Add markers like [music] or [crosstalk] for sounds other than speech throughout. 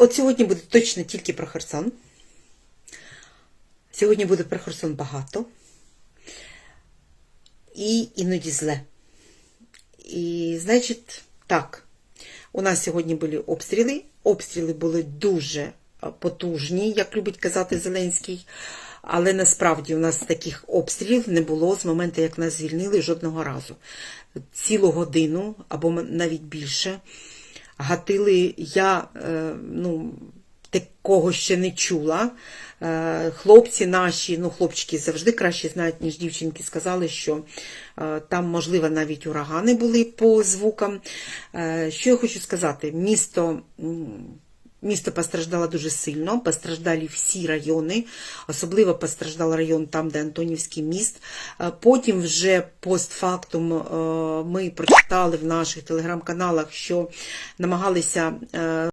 От сьогодні буде точно тільки про Херсон. Сьогодні буде про Херсон багато. І іноді зле. І, значить, так, у нас сьогодні були обстріли. Обстріли були дуже потужні, як любить казати Зеленський. Але насправді у нас таких обстрілів не було з моменту, як нас звільнили жодного разу. Цілу годину або навіть більше гатили. Я е, ну, такого ще не чула. Е, Хлопці наші, ну хлопчики завжди краще знають, ніж дівчинки, сказали, що е, там, можливо, навіть урагани були по звукам. Що я хочу сказати? Місто. Місто постраждало дуже сильно, постраждали всі райони, особливо постраждав район там, де Антонівський міст. Е, Потім вже постфактум е, ми прочитали в наших телеграм-каналах, що намагалися е,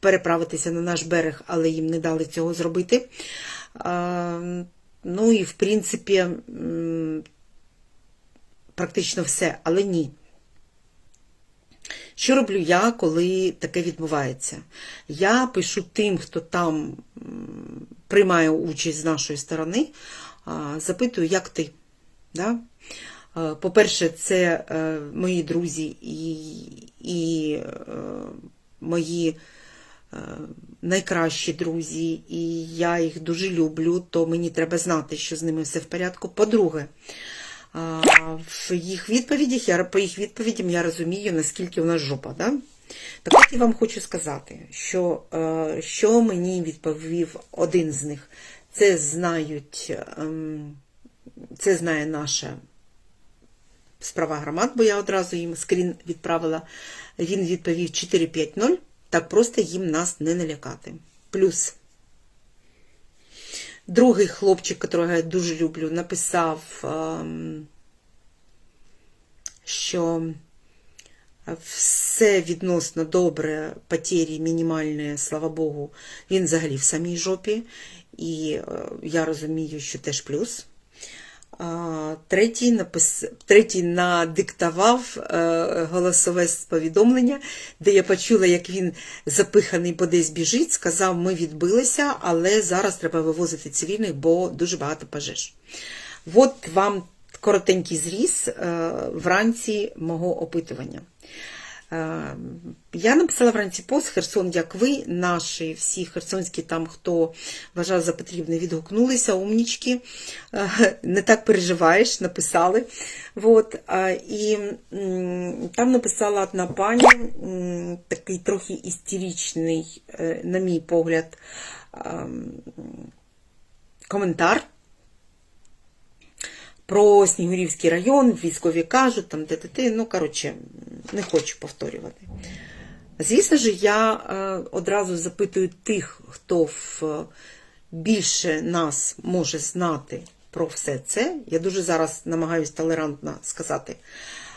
переправитися на наш берег, але їм не дали цього зробити. Ну і в принципі, практично все, але ні. Що роблю я, коли таке відбувається? Я пишу тим, хто там приймає участь з нашої сторони, запитую, як ти. Да? По-перше, це е, мої друзі і, і е, мої е, найкращі друзі, і я їх дуже люблю, то мені треба знати, що з ними все в порядку. По-друге, в їх відповідях, я, по їх відповідям я розумію, наскільки у нас жопа. Да? Так от я вам хочу сказати, що, е, що мені відповів один з них. Це знають, ем, це знає наша справа громад, бо я одразу їм скрін відправила. Він відповів 450, так просто їм нас не налякати. Плюс другий хлопчик, якого я дуже люблю, написав, ем, що все відносно добре, потері мінімальні, слава Богу, він взагалі в самій жопі. І е, я розумію, що теж плюс. Третій, напис... Третій надиктував е, голосове повідомлення, де я почула, як він запиханий, бо десь біжить, сказав, ми відбилися, але зараз треба вивозити цивільних, бо дуже багато пожеж. От вам коротенький зріз е, вранці мого опитування. Е, Я написала вранці пост Херсон, як ви, наші всі херсонські там, хто вважав за потрібне, відгукнулися, умнічки, Е, не так переживаєш, написали. Вот. а, І там написала одна пані, такий трохи істеричний, е, на мій погляд, ем, коментар про Снігурівський район, військові кажуть, там де де ну, коротше, не хочу повторювати. Звісно ж, я е, одразу запитую тих, хто в, е, більше нас може знати про все це. Я дуже зараз намагаюся толерантно сказати.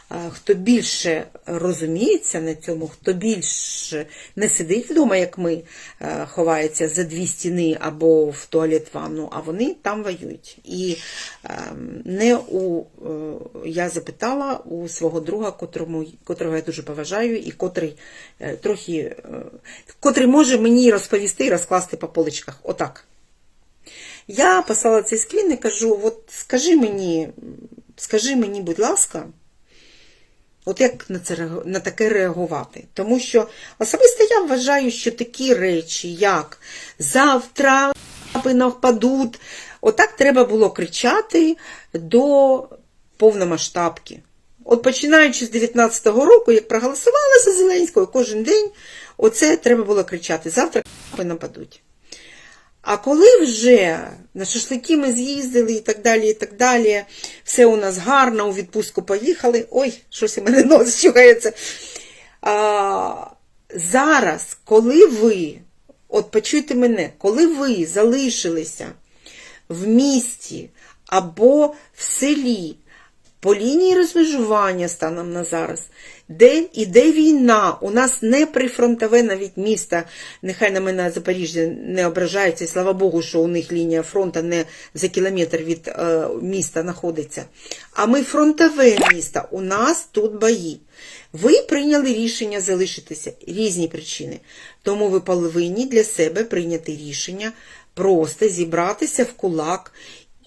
Хто більше розуміється на цьому, хто більше не сидить вдома, як ми, е, ховається за дві стіни або в туалет ванну, а вони там воюють. І ем, не у е, я запитала у свого друга, котрому, котрого я дуже поважаю, і котрий е, трохи котрий може мені розповісти і розкласти по поличках. Отак. Я послала цей скрін і кажу: от скажи мені, скажи мені, будь ласка. От як на це на таке реагувати? Тому що особисто я вважаю, що такі речі, як завтра нападуть, отак треба було кричати до повномасштабки. От починаючи з 19-го року, як проголосували за Зеленського, кожен день оце треба було кричати: завтра нападуть. А коли вже на шашлики ми з'їздили і так далі, і так далі, все у нас гарно, у відпустку поїхали. Ой, щось у мене нос чугається. А, зараз, коли ви, от почуйте мене, коли ви залишилися в місті або в селі, по лінії розмежування станом на зараз, де іде війна, у нас не прифронтове навіть місто, нехай на мене Запоріжжя не ображається, і слава Богу, що у них лінія фронту не за кілометр від е, міста знаходиться. А ми фронтове місто, у нас тут бої. Ви прийняли рішення залишитися різні причини. Тому ви повинні для себе прийняти рішення просто зібратися в кулак.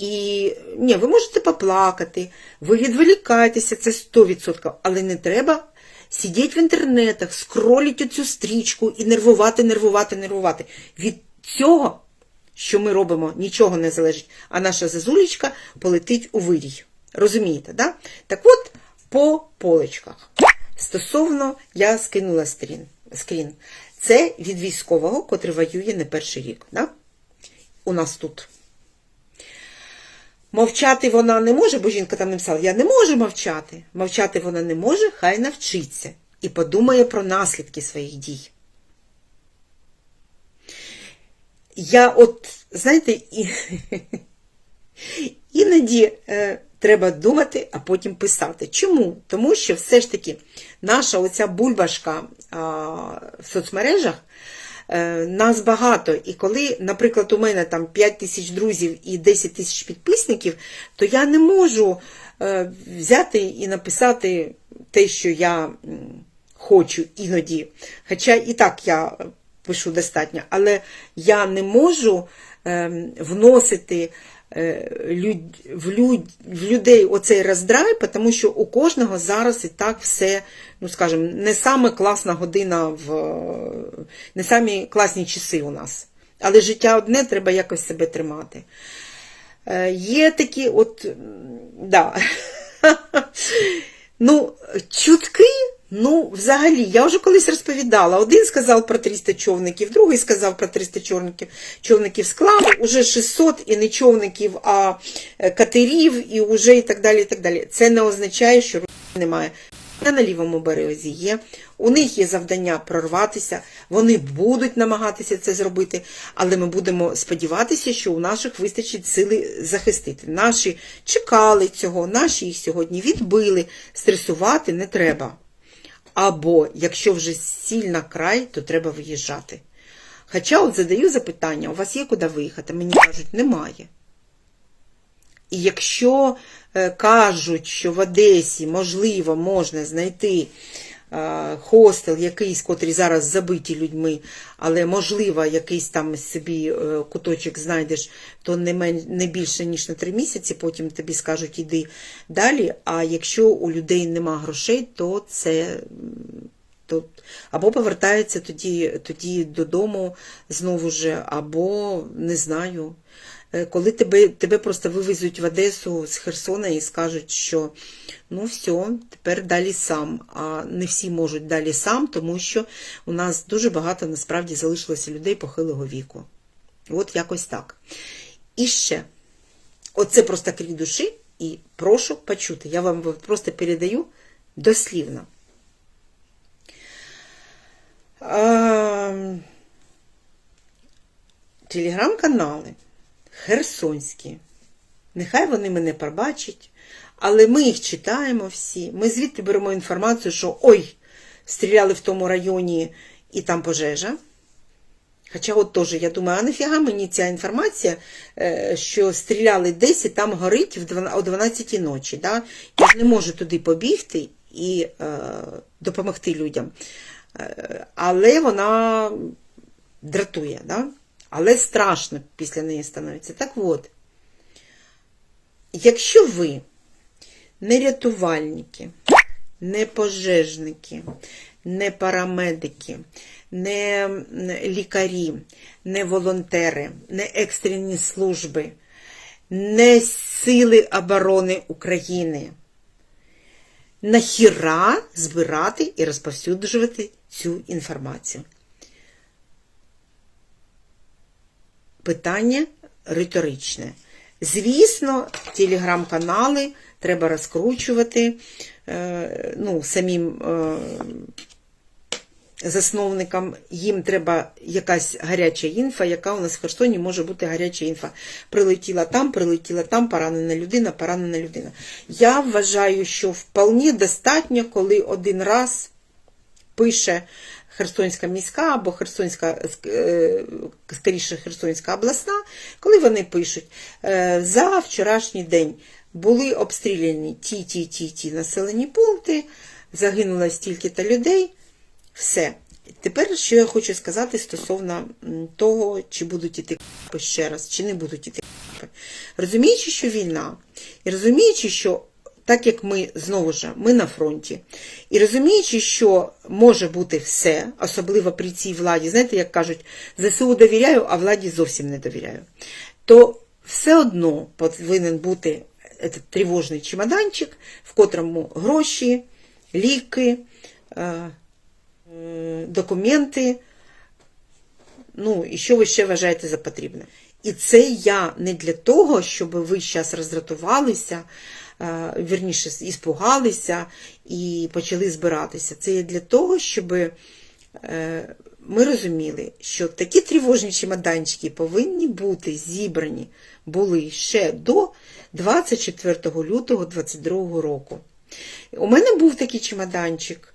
І ні, ви можете поплакати, ви відволікаєтеся, це 100%, але не треба сидіти в інтернетах, скролити цю стрічку і нервувати, нервувати, нервувати. Від цього, що ми робимо, нічого не залежить, а наша зазулечка полетить у вирій. Розумієте, да? Так от, по поличках. Стосовно, я скинула скрін. скрін. Це від військового, котрий воює не перший рік. Да? У нас тут. Мовчати вона не може, бо жінка там написала, я не можу мовчати. Мовчати вона не може, хай навчиться і подумає про наслідки своїх дій. Я от, знаєте, і... [laughs] іноді е, треба думати, а потім писати. Чому? Тому що все ж таки наша оця бульбашка а, в соцмережах е, нас багато. І коли, наприклад, у мене там 5 тисяч друзів і 10 тисяч підписників, то я не можу е, взяти і написати те, що я хочу іноді. Хоча і так я пишу достатньо, але я не можу е, вносити е, в, люд, в людей оцей роздрай, тому що у кожного зараз і так все, ну скажімо, не саме класна година в не самі класні часи у нас. Але життя одне, треба якось себе тримати. Е, Є такі от, да. [laughs] ну, чутки. Ну, взагалі, я вже колись розповідала. Один сказав про 300 човників, другий сказав про 300 човників, човників склали, уже 600 і не човників, а е, катерів, і уже і так далі. і так далі. Це не означає, що немає. На лівому березі є. У них є завдання прорватися, вони будуть намагатися це зробити, але ми будемо сподіватися, що у наших вистачить сили захистити. Наші чекали цього, наші їх сьогодні відбили. Стресувати не треба. Або, якщо вже сильна край, то треба виїжджати. Хоча от задаю запитання, у вас є куди виїхати? Мені кажуть, немає. І якщо е, кажуть, що в Одесі, можливо, можна знайти хостел якийсь, котрий зараз забиті людьми, але, можливо, якийсь там собі е, куточок знайдеш, то не, мен, не більше, ніж на три місяці, потім тобі скажуть, іди далі. А якщо у людей нема грошей, то це. то або повертаються тоді, тоді додому знову ж, або не знаю. Е, Коли тебе, тебе просто вивезуть в Одесу з Херсона і скажуть, що ну все, тепер далі сам. А не всі можуть далі сам, тому що у нас дуже багато насправді залишилося людей похилого віку. От якось так. І ще, оце просто крик душі, і прошу почути. Я вам просто передаю дослівно. Телеграм-канали херсонські. Нехай вони мене пробачать, але ми їх читаємо всі. Ми звідти беремо інформацію, що ой, стріляли в тому районі і там пожежа. Хоча от теж я думаю, а нафіга мені ця інформація, е, що стріляли десь і там горить в 12 о 12 ночі. Да? Я не можу туди побігти і е, допомогти людям. Е, але вона дратує, да? Але страшно після неї становиться. Так от, якщо ви не рятувальники, не пожежники, не парамедики, не лікарі, не волонтери, не екстрені служби, не Сили оборони України, нахіра збирати і розповсюджувати цю інформацію? Питання риторичне. Звісно, телеграм-канали треба розкручувати е, ну, самим е, засновникам, їм треба якась гаряча інфа, яка у нас в Херсоні може бути гаряча інфа. Прилетіла там, прилетіла там, поранена людина, поранена людина. Я вважаю, що вполне достатньо, коли один раз пише Херсонська міська або Херсонська, е, скоріше Херсонська обласна, коли вони пишуть е, за вчорашній день були обстріляні ті, ті, ті, ті населені пункти, загинуло стільки-то людей. Все. Тепер, що я хочу сказати стосовно того, чи будуть іти ще раз, чи не будуть іти. Розуміючи, що війна, і розуміючи, що так як ми знову ж ми на фронті, і розуміючи, що може бути все, особливо при цій владі, знаєте, як кажуть, ЗСУ довіряю, а владі зовсім не довіряю, то все одно повинен бути этот тривожний чемоданчик, в котрому гроші, ліки, е, документи, ну, і що ви ще вважаєте за потрібне. І це я не для того, щоб ви зараз роздратувалися, вірніше, іспугалися і почали збиратися. Це є для того, щоб е, ми розуміли, що такі тривожні чемоданчики повинні бути зібрані були ще до 24 лютого 2022 року. У мене був такий чемоданчик.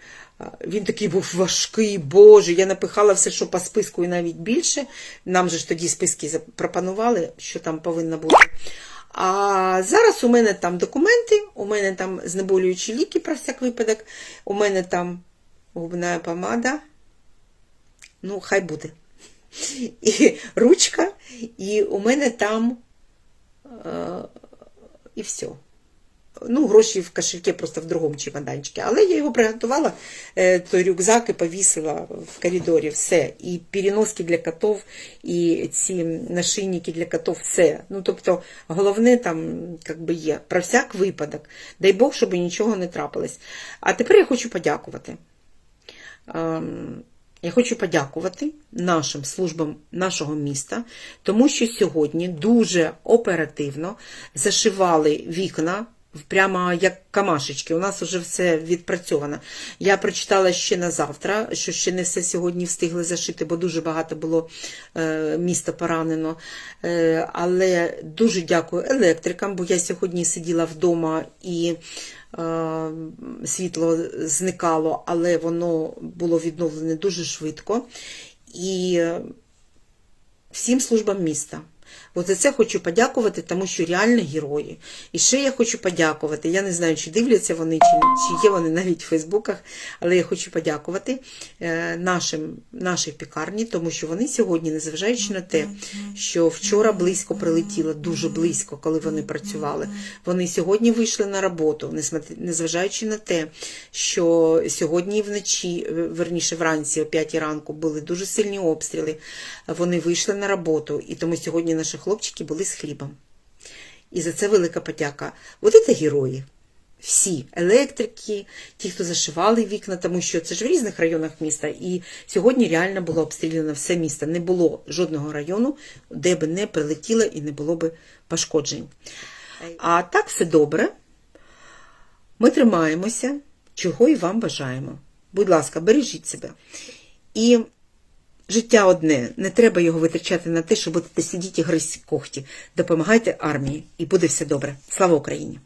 Він такий був важкий, боже. Я напихала все, що по списку, і навіть більше. Нам же ж тоді списки запропонували, що там повинно бути. А зараз у мене там документи, у мене там знеболюючі ліки про всяк випадок, у мене там губна помада. Ну, хай буде. І ручка, і у мене там е, і все. Ну, гроші в кошельке просто в другому чемоданчику. Але я його приготувала, е, той рюкзак і повісила в коридорі, все. І переноски для котов, і ці нашийники для котов, все. Ну, тобто, головне там як би є. Про всяк випадок. Дай Бог, щоб нічого не трапилось. А тепер я хочу подякувати. Ем, Я хочу подякувати нашим службам нашого міста, тому що сьогодні дуже оперативно зашивали вікна. Прямо як камашечки, у нас вже все відпрацьовано. Я прочитала ще на завтра, що ще не все сьогодні встигли зашити, бо дуже багато було е, міста поранено. Е, але дуже дякую електрикам, бо я сьогодні сиділа вдома і е, світло зникало, але воно було відновлене дуже швидко. І всім службам міста. От за це хочу подякувати, тому що реально герої. І ще я хочу подякувати. Я не знаю, чи дивляться вони, чи, чи є вони навіть в Фейсбуках, але я хочу подякувати е, нашим, нашій пікарні, тому що вони сьогодні, незважаючи на те, що вчора близько прилетіло, дуже близько, коли вони працювали, вони сьогодні вийшли на роботу, незважаючи на те, що сьогодні вночі, е, верніше вранці, о 5 ранку, були дуже сильні обстріли. Вони вийшли на роботу, і тому сьогодні наші хлопчики були з хлібом. І за це велика подяка. От це герої. Всі електрики, ті, хто зашивали вікна, тому що це ж в різних районах міста. І сьогодні реально було обстріляно все місто. Не було жодного району, де би не прилетіло і не було би пошкоджень. А так все добре. Ми тримаємося, чого і вам бажаємо. Будь ласка, бережіть себе. І життя одне, не треба його витрачати на те, щоб будете сидіти і гризти когті. Допомагайте армії, і буде все добре. Слава Україні!